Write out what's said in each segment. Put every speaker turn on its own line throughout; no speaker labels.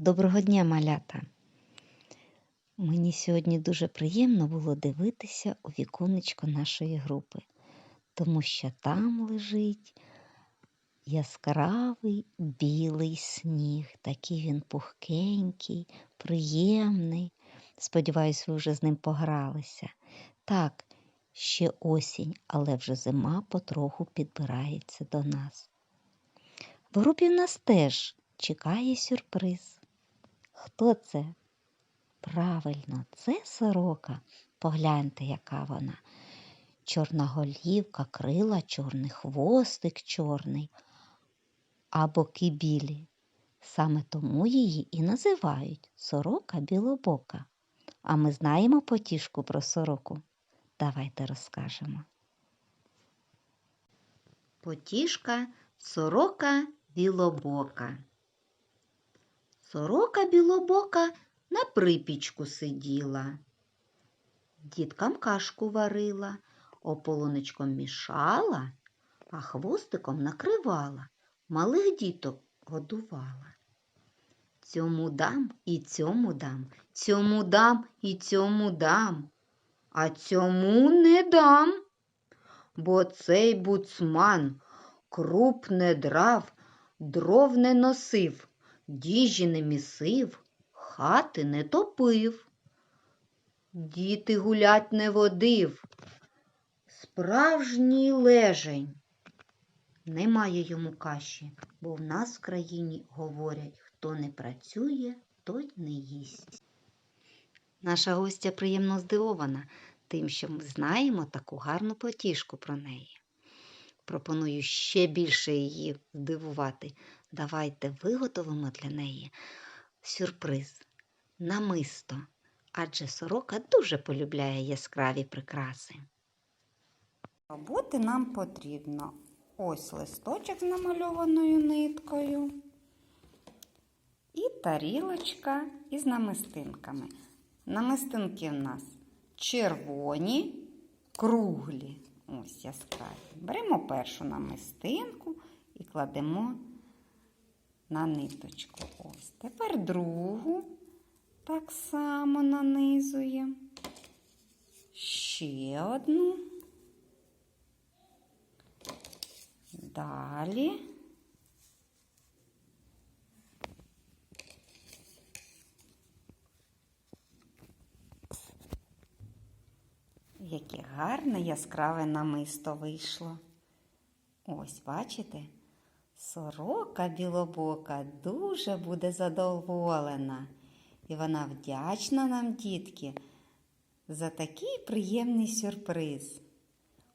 Доброго дня, малята! Мені сьогодні дуже приємно було дивитися у віконечко нашої групи, тому що там лежить яскравий білий сніг. Такий він пухкенький, приємний. Сподіваюсь, ви вже з ним погралися. Так, ще осінь, але вже зима потроху підбирається до нас. В групі в нас теж чекає сюрприз. Хто це? Правильно, це сорока. Погляньте, яка вона. Чорна голівка, крила, чорний хвостик чорний, а боки білі. Саме тому її і називають сорока білобока. А ми знаємо потішку про сороку. Давайте розкажемо. Потішка сорока білобока. Сорока білобока на припічку сиділа, діткам кашку варила, ополонечком мішала, а хвостиком накривала, малих діток годувала. Цьому дам і цьому дам, цьому дам і цьому дам, а цьому не дам, бо цей буцман круп не драв, дров не носив, діжі не місив, хати не топив, діти гулять не водив. Справжній лежень. Немає йому каші, бо в нас в країні говорять, хто не працює, той не їсть. Наша гостя приємно здивована тим, що ми знаємо таку гарну потішку про неї. Пропоную ще більше її здивувати. Давайте виготовимо для неї сюрприз, намисто, адже сорока дуже полюбляє яскраві прикраси.
Роботи нам потрібно ось листочок з намальованою ниткою і тарілочка із намистинками. Намистинки в нас червоні, круглі, ось яскраві. Беремо першу намистинку і кладемо на ниточку. Ось. Тепер другу так само нанизуємо. Ще одну. Далі. Яке гарне яскраве намисто вийшло. Ось, бачите? Сорока білобока дуже буде задоволена. І вона вдячна нам, дітки, за такий приємний сюрприз.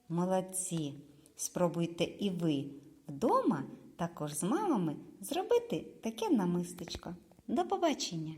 Молодці! Спробуйте і ви вдома також з мамами зробити таке намистечко. До побачення!